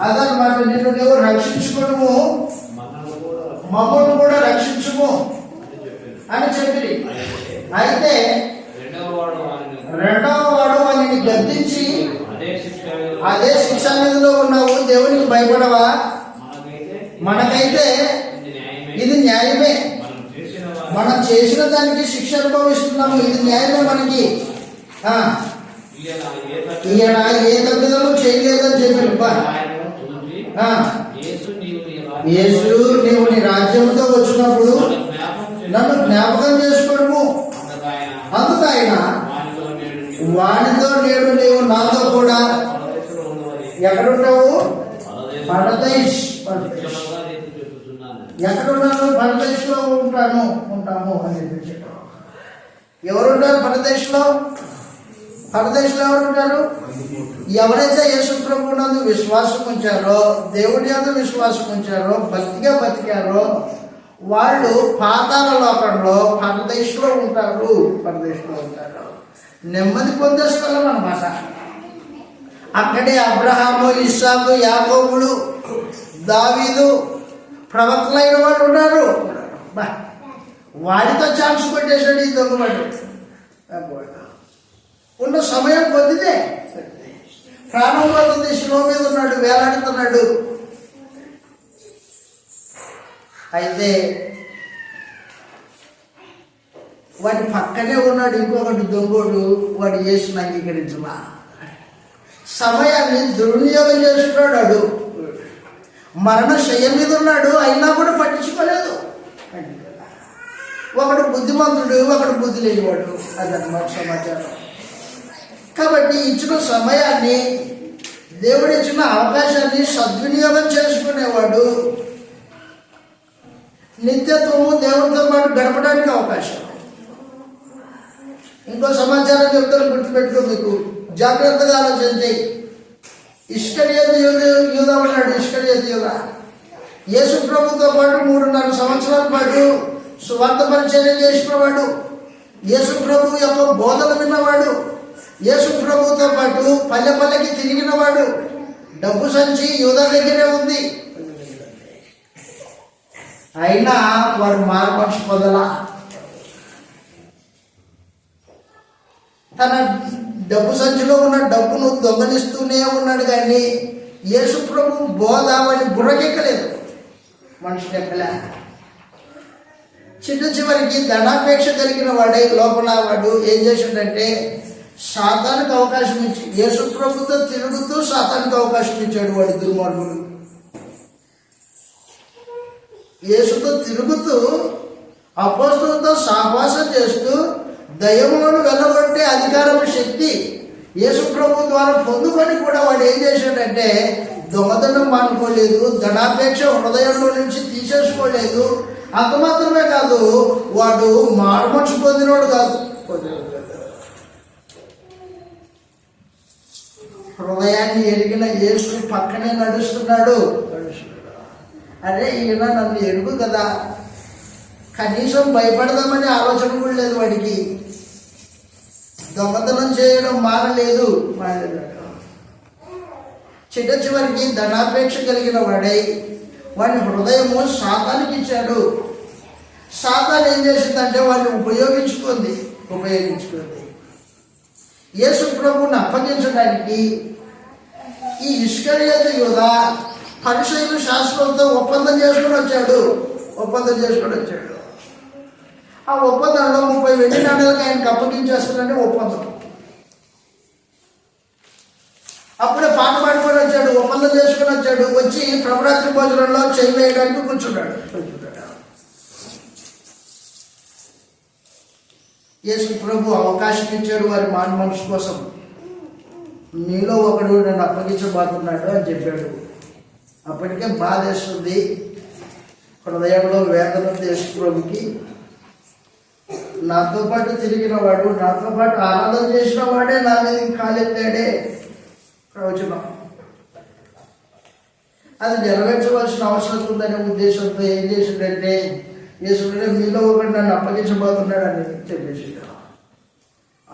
అదనమాట నిన్ను నువ్వు రక్షించుకోను మనల్ని కూడా మమ్మల్ని కూడా రక్షించుము. అని చెప్పి అయితే రెండవ వాడు వారిని గద్దించి అదే శిక్ష మీదలో ఉన్నావు దేవునికి భయపడవా? మనకైతే ఇది న్యాయమే. మనం చేసిన దానికి శిక్ష అనుభవిస్తున్నాము ఇది న్యాయమే మనకి. ఆ, ఈయన ఏ తప్పు చేయలేదని చెప్పి యేసు నీవు నీ రాజ్యంతో వచ్చినప్పుడు నన్ను జ్ఞాపకం చేసుకో. నన్ను జ్ఞాపకం చేసుకోవడము అందుకు ఆయన వానితో నేడు నీవు వాడితో నేడు నీవు నాతో కూడా పరదేశంలో ఎక్కడుంటావు పరదేశం. ఎక్కడున్నాను పరదేశ్లో ఉంటాను. ఉంటాము అని చెప్పి. ఎవరుంటారు పరదేశంలో? పరదేశంలో ఎవరు ఉంటారు ఎవరైతే యేసు ప్రభు నందు విశ్వాసం ఉంచారో దేవుడి యందు విశ్వాసం ఉంచారో భక్తిగా బతికారో వాళ్ళు పాతాల లోకంలో పరదేశంలో ఉంటారు. పరదేశంలో ఉంటారు. నెమ్మది పొందే స్థలం అనమాట అక్కడే అబ్రహాము ఇస్సాకు యాకోబుడు దావీదు ప్రవక్తలైన వాళ్ళు ఉన్నారు. బా, వాడితో ఛాన్స్ కొట్టేశాడు ఈ దొంగవాడు. అబ్బో. ఉన్న సమయం పొందితే ప్రాణం పోతుంది శిలో మీద ఉన్నాడు వేలాడుతున్నాడు. అయితే వాడి పక్కనే ఉన్నాడు ఇంకొకటి దొంగోడు వాడు చేసిన అంగీకరించమా? సమయాన్ని దుర్వినియోగం చేస్తున్నాడు అడు మరణ శయ్య మీద ఉన్నాడు అయినా కూడా పట్టించుకోలేదు. ఒకడు బుద్ధిమంతుడు ఒకడు బుద్ధి లేనివాడు. అదన్నమాట సమాచారం. కాబట్టి ఇచ్చిన సమయాన్ని దేవుడు ఇచ్చిన అవకాశాన్ని సద్వినియోగం చేసుకునేవాడు. నిత్యత్వము దేవుడితో పాటు గడపడానికి అవకాశం. ఇంకో సమాచారం చెప్తాను గుర్తుపెట్టుకో మీకు. జాగ్రత్తగా ఆలోచన చేయి ఇష్కర్యత యూద అన్నాడు ఇష్కర్యత యూద. యేసు ప్రభుతో పాటు మూడున్నర సంవత్సరాల పాటు సువార్త పరిచయం చేసినవాడు. యేసు ప్రభు యొక్క బోధన విన్నవాడు. యేసు ప్రభుతో పాటు పల్లె పల్లెకి తిరిగినవాడు డబ్బు సంచి యూద దగ్గరే ఉంది. అయినా వాడు మార్మర్చి మొదల తన డబ్బు సంచిలో ఉన్న డబ్బును దొంగలిస్తూనే ఉన్నాడు కానీ యేసు ప్రభు బోధ వాడి బుర్రకెక్కలేదు. మనుషులు ఎక్కలే. చిన్న చివరికి ధనాపేక్ష కలిగిన వాడే లోపల వాడు ఏం చేసిండంటే శాతానికి అవకాశం ఇచ్చి యేసుప్రభుతో తిరుగుతూ శాతానికి అవకాశం ఇచ్చాడు వాడు దుర్మార్గుడు యేసుతో తిరుగుతూ అపోస్తులతో సహవాసం చేస్తూ దయములను వెళ్ళగొట్టే అధికారం శక్తి యేసుప్రభు ద్వారా పొందుకొని కూడా వాడు ఏం చేశాడంటే దొంగతనం మానుకోలేదు ధనాపేక్ష హృదయంలో నుంచి తీసేసుకోలేదు. అంత మాత్రమే కాదు వాడు మారుమర్చి పొందినోడు కాదు. హృదయాన్ని ఎరిగిన యేసు పక్కనే నడుస్తున్నాడు. అరే ఈయన నన్ను ఎరుగు కదా. కనీసం భయపడదామని ఆలోచన కూడా లేదు వాడికి. దొంగతనం చేయడం మానలేదు. మానలేదు చిట్ట చివరికి ధనాపేక్ష కలిగిన వాడై వాడి హృదయము శాతానికి ఇచ్చాడు. శాతాన్ని ఏం చేసిందంటే వాడిని ఉపయోగించుకుంది ఉపయోగించుకుంది. యేసు ప్రభువుని అప్పగించడానికి ఈ ఇష్కరియత యువత పరిశైలు శాస్త్రంతో ఒప్పందం చేసుకుని వచ్చాడు. ఒప్పందం చేసుకుని వచ్చాడు. ఆ ఒప్పందంలో ముప్పై వెండి నాణ్యాలకు ఆయనకు అప్పగించేస్తుందంటే ఒప్పందం. అప్పుడే పాట పాడుకొని వచ్చాడు ఒప్పందం చేసుకుని వచ్చాడు. వచ్చి ప్రభరాత్రి భోజనంలో చేయి వేయడానికి కూర్చున్నాడు. యేసు ప్రభు అవకాశం ఇచ్చాడు వారి మాన మనసు కోసం. నీలో ఒకడు నన్ను అప్పగించబోతున్నాడు అని చెప్పాడు. అప్పటికే బాధేస్తుంది హృదయంలో వేదన యేసు ప్రభుకి. నాతో పాటు తిరిగిన వాడు నాతో పాటు ఆనందం చేసిన వాడే నా మీద కాలెత్తాడే ప్రవచనం. అది నెరవేర్చవలసిన అవసరం ఉందనే ఉద్దేశంతో ఏం చేసిందంటే యేసుడే మీలో ఒకటి నన్ను అప్పగించబోతున్నాడు అని చెప్పేసి.